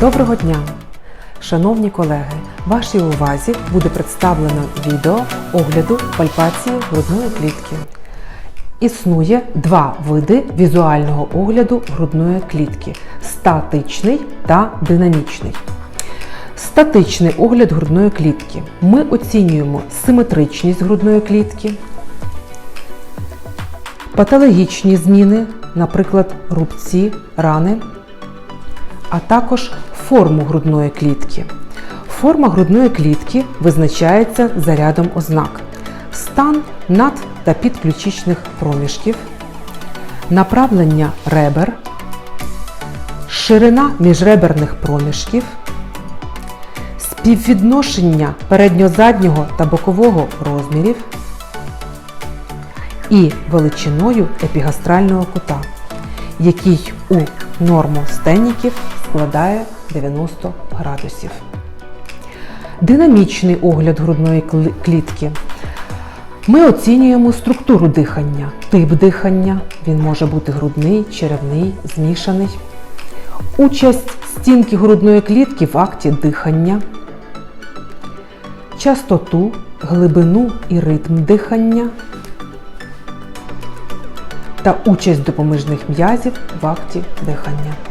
Доброго дня! Шановні колеги, вашій увазі буде представлено відео огляду пальпації грудної клітки. Існує два види візуального огляду грудної клітки статичний та динамічний. Статичний огляд грудної клітки. Ми оцінюємо симетричність грудної клітки, патологічні зміни, наприклад, рубці, рани, а також форму грудної клітки. Форма грудної клітки визначається за рядом ознак: стан над та підключичних проміжків, направлення ребер, ширина міжреберних проміжків, співвідношення передньо-заднього та бокового розмірів. І величиною епігастрального кута, який у нормостеніків складає 90 градусів. Динамічний огляд грудної клітки. Ми оцінюємо структуру дихання, тип дихання, він може бути грудний, черевний, змішаний. Участь стінки грудної клітки в акті дихання, частоту, глибину і ритм дихання та участь допоміжних м'язів в акті дихання.